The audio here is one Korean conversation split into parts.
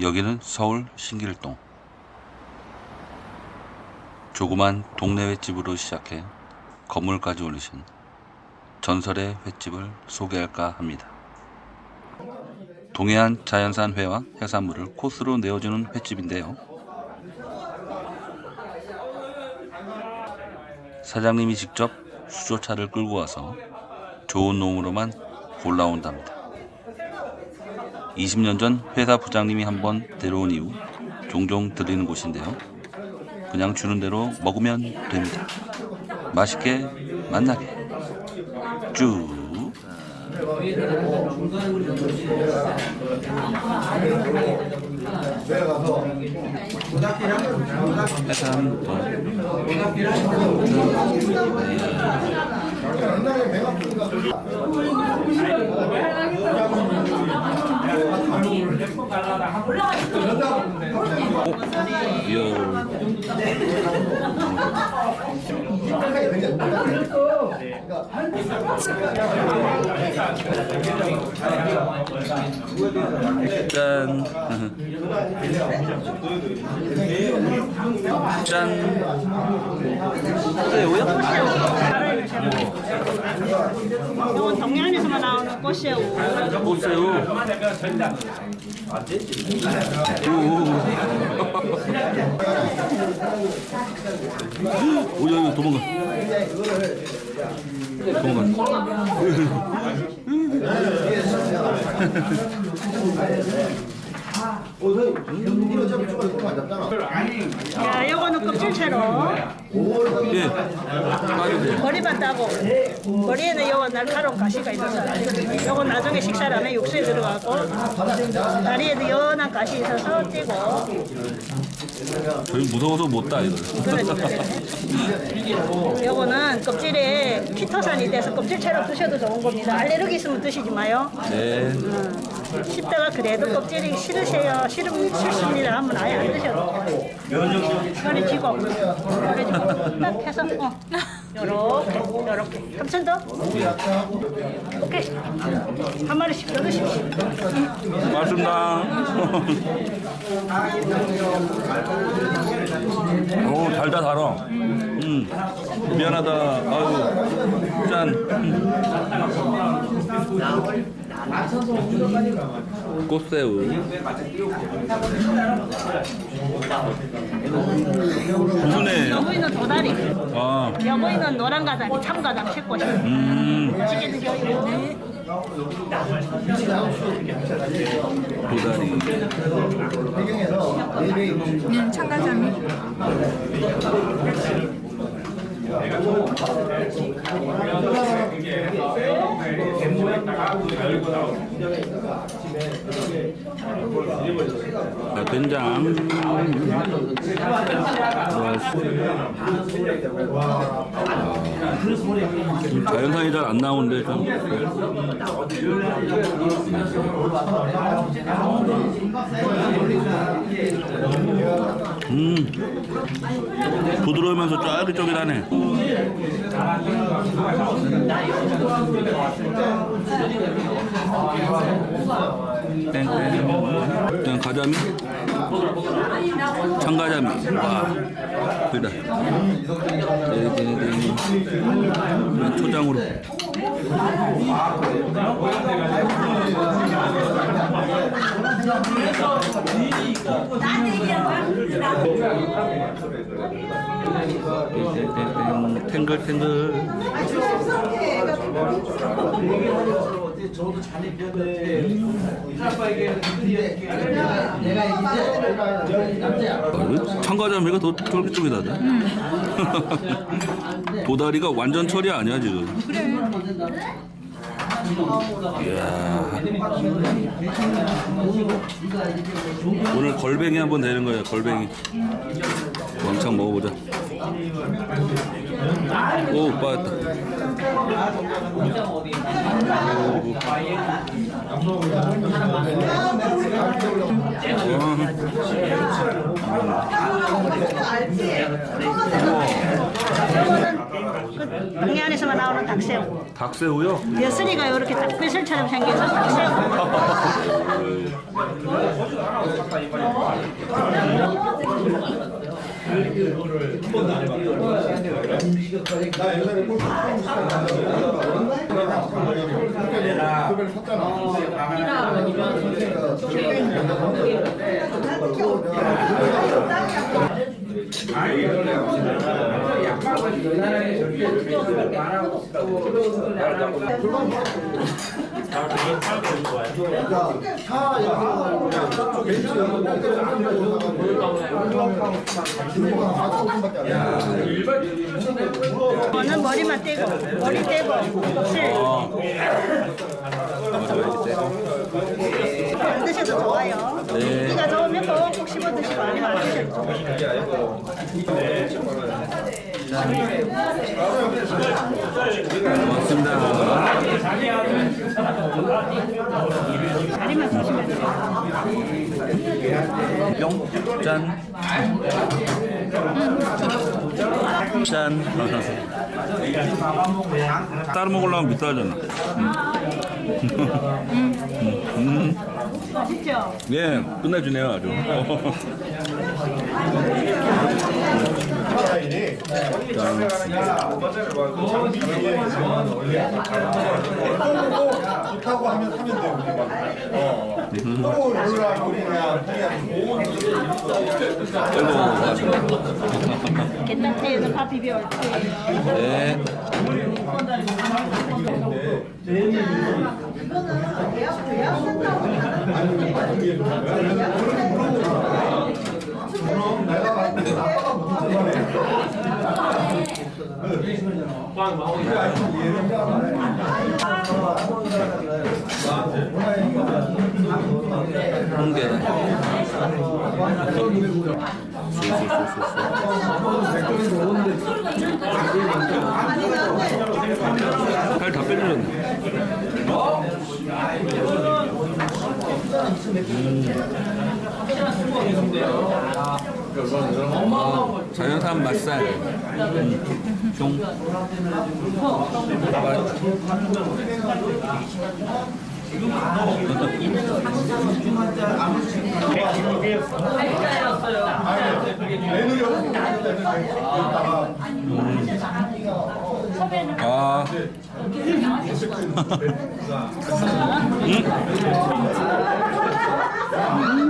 여기는 서울 신길동. 조그만 동네 횟집으로 시작해 건물까지 올리신 전설의 횟집을 소개할까 합니다. 동해안 자연산 회와 해산물을 코스로 내어주는 횟집인데요. 사장님이 직접 수조차를 끌고 와서 좋은 놈으로만 골라온답니다. 20년 전 회사 부장님이 한번 데려온 이후 종종 들리는 곳인데요. 그냥 주는 대로 먹으면 됩니다. 맛있게 만나게 쭉 이야. 짠. 짠. 이건 동해안에서만 나오는 꽃새우. 꽃새우. 오, 야, 이거 도망가. 도망가. 야, 이거는 껍질채로 예. 머리만 따고 머리에는 요거 날카로운 가시가 있어서 요거 나중에 식사를 하면 육수에 들어가고 다리에도 연한 가시 있어서 찌고 저희 무서워서 못 따, 이거. 요거는 껍질에 키토산이 돼서 껍질채로 드셔도 좋은 겁니다. 알레르기 있으면 드시지 마요. 네. 음, 씹다가 그래도 껍질이 싫으세요. 싫으면 싫습니다. 하면 아예 안 드셔도 돼요. 머리 쥐고 딱 해서 어. 요렇게 요렇게 한천 더 오케이 한 마리씩 더 드십시오. 고맙습니다. 오, 달다, 달아. 음. 미안하다. 아유, 짠. 음. 꽃새우. 무슨 애예요? 여보이는 도다리, 아, 여보이는 노란 가자미, 참 가자미 씹고 싶어. 음, 맛있게 드셔요. 도다리. 자, 된장. 아, 자연산이 잘 안 나오는데 좀. 음, 부드러우면서 쫄깃쫄깃하네. 땡땡. 가자미? 참가자미. 와, 그다. 땡땡땡. 그냥 초장으로. 땡땡땡. 탱글 탱글. 아, 참가자미가 더 쫄깃쫄깃하다. 도다리가 완전 철이 아니야 지금. 이야. 오늘 걸뱅이 한번 되는 거예요. 걸뱅이. 왕창 먹어보자. 오 빠졌다. 요거는 그 동해 안에서만 나오는 닭새우. 닭새우요? 벼슬이가 이렇게 닭벼슬처럼 생겨서 닭새우. 그거를 한 번도 안 해봤어요. 나 옛날에 골프 그걸 샀잖아. 아니, 약간 우리나라에 절대 말하고 그런 이거는 머리만 떼고 머리 떼고 껍질 안 드셔도 좋아요. 네. 이가 좋으면 꼭꼭 씹어 드시고 아니면 안 드셔도 좋아요. 고맙습니다. 뿅, 짠. 짠. 따로 먹으려면 비싸잖아. 음. 맛있죠? 예, 끝내주네요, 아주. 좋다고 하면 하면 돼 우리가. 어. 또 몰라 우리가 갯단태에는 밥 비벼 올 거예요. 네. 홍게. 살다 빼주셨네. 음. 자연산 맛살. 음.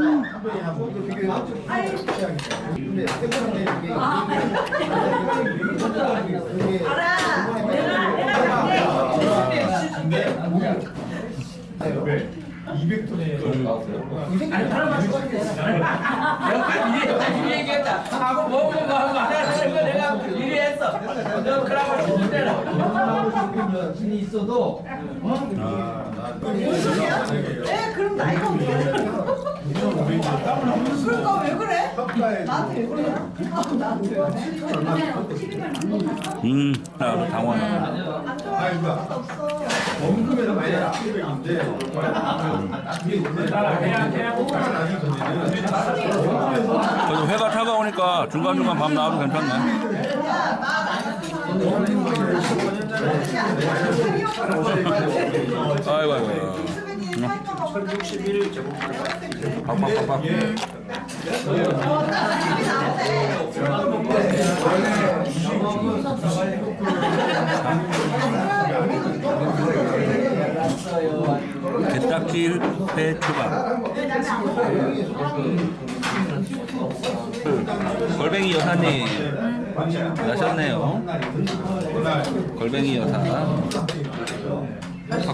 종. 아. 하고 먹고 뭐 하고 안 하는 거 내가 미리 했어. 너 그러고 싶대라. 여친이 있어도 네, 그럼 나이가 없어. 그러니까 왜 그래? 나한테 왜 그래? 아, 나한테. 음, 나도 당황해. 700인데 그래도 회가 차가우니까 중간중간 밥 나와도 괜찮네. 아이고, 아이고. 팍팍팍팍. 게딱지 회 초밥. 걸뱅이 여사님 나셨네요. 걸뱅이 여사.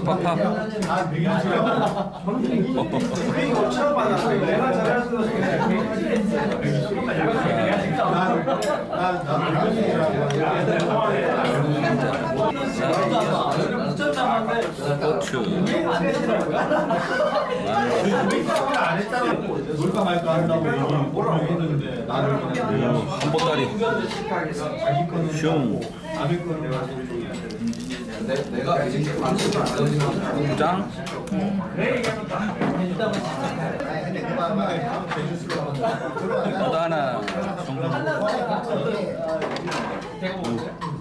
팍팍팍. 고추. 안 했잖아. 놀까 말까 한다고 얘기 했는데 나는 그냥 한보따리. 슝. 남의 거는 짱. 또 하나. 슝.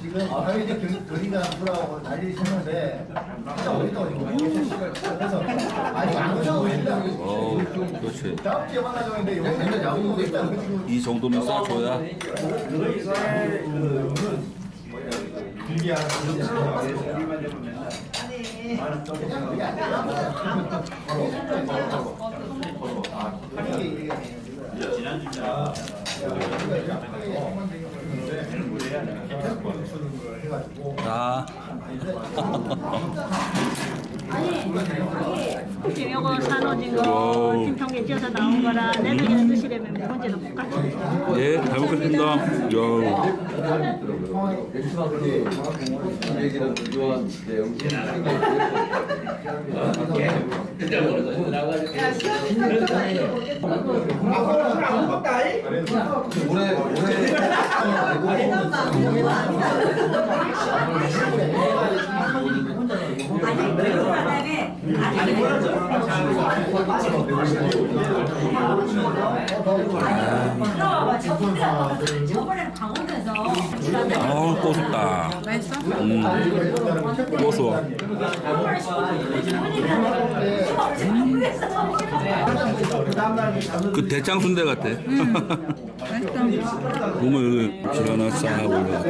지금 저희 이제 경- 경리가 불하고 난리 쳤는데 진짜 어디가 그래서 아직 안 오셔도 된다. 어, 그렇지. 다음 주에. 지금 이 정도면 싸줘야 길게 하는 자. 지 금 요거 산오징어 와우. 김평에 쪄서 나온 거라 내년에 드시려면 문제는 못 같이 예, 잘 먹겠습니다. 야. 야, 시험 시간 동안 이거 먹겠어. 아빠는 술안 먹었다. 잉? 올해 올해 아니다. 아우, 고소다. 맛있어? 음, 고소. 그 대창 순대 같아. 맛있어. 몸을 질 하나 싹 올라가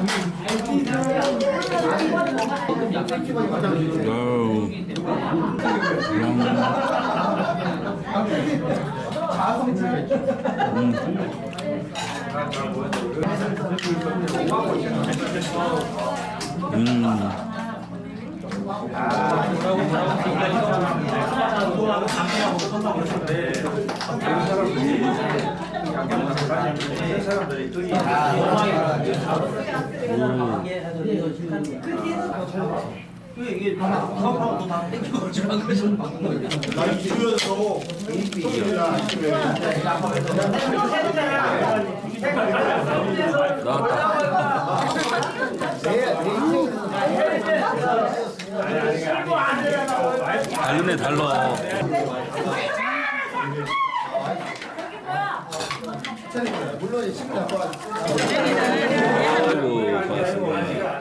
No. 음. 음. 고. 아우. 나 주변에서 달르네 달러. 물론 친구 갖고 와. 아이고, 고맙습니다.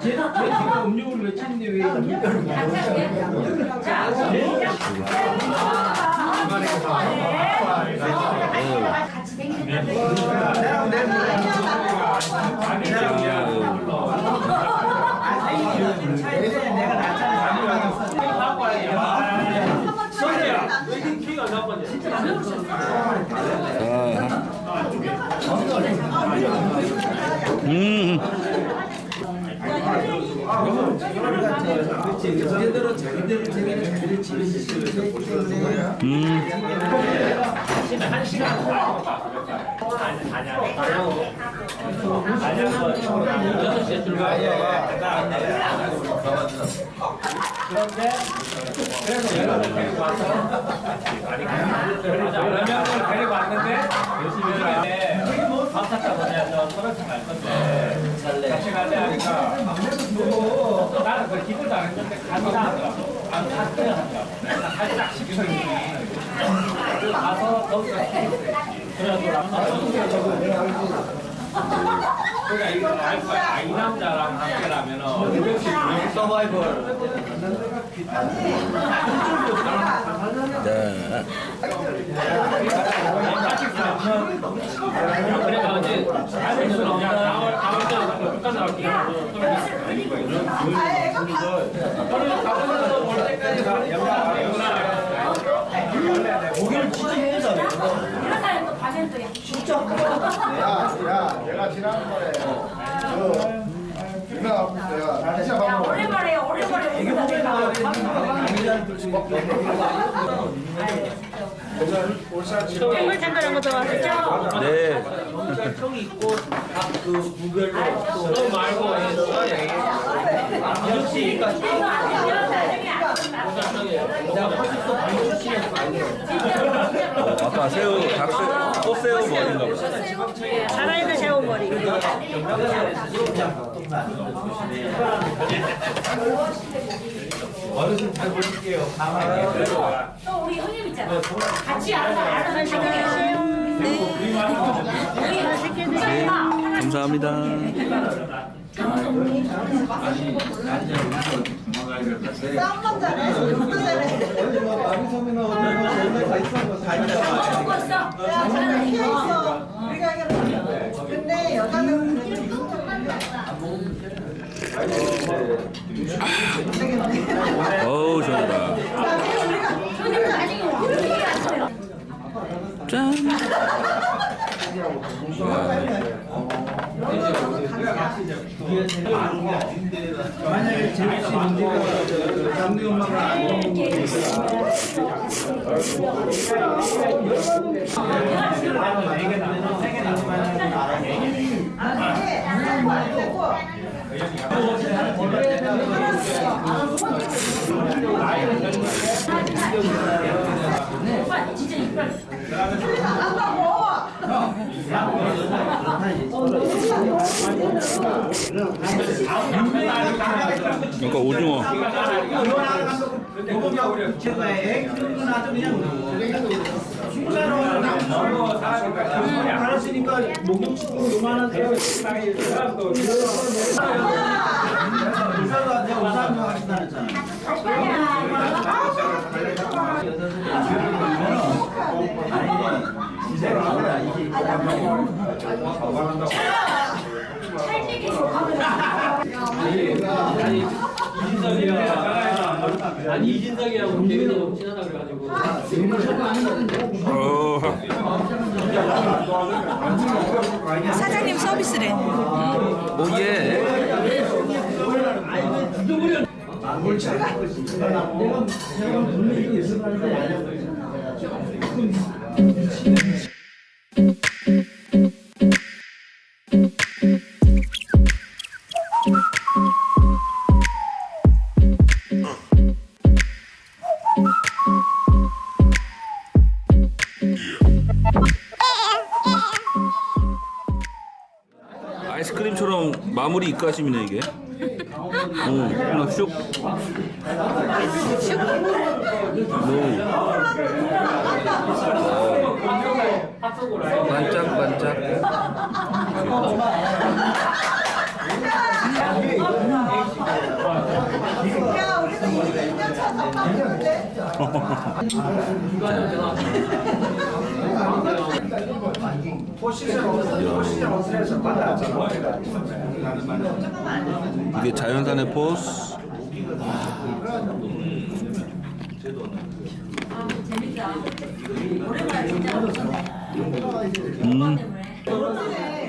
제가 음료를 외치는데 왜 음. 제대로 자기들 자기들 자기들 지으시는 음. 라면을 데리고 왔는데 열심히 해라는데 밥 샀다 보냐 서울에서 갈 건데 같이 가자 하니까 또 나는 그 기분도 안 했는데 간다 하더라고 안 샀어야 하더라고 살짝 그래서 가서 거기서 그러니까 이거 알파 아이 남자랑 함께라면 은 서바이벌 네. 그래서 이제 알면서 그냥 4월 4월 때 북한 나올게요. 그래서 가보면서 올 때까지 고기를 진짜 해서 이런 사람 야, 야, 내가 지난번에 그 누나 내가 진짜 밥 먹어. 오랜만에 오랜만에 이게 정말 잠깐한 거 좋아하시죠? 네. 형이 있고 각그 구별로 또 말고 해서 역시 어, 아 까 새우, 닭새, 꽃새우 머리인가 보다. 살아있는 새우 머리. 어르신 잘 보실게요. 가만히 또 우리 형님 있잖아. 같이 알아서 알아서 맛있게 드세요. 맛있게 드세요. 감사합니다. 싸움만 잘해. 욕도 잘해. 먹고 있어. 야, 잘해. 피해 있어. 우리가 이겼어. 근데 여자는 그래도 어우, 좋다. 짠. 만약에 제국씨 문제가 장래 엄마가 안 되고 오빠 진짜 이빨. 그러니까 오징어. 알았으니까 목욕시키고 요만한 아니 이진석이랑 대민이 너무 친하다 그래가지고. 어, 사장님 서비스래. 오예. 아이스크림처럼 마무리 입가심이네 이게. 오, 그냥 슉. 오. 반짝반짝. 야, 우리도 2년 차 잡았는데. 이게 자연산의 포스. 재밌다. 오랜만에 진짜. 음.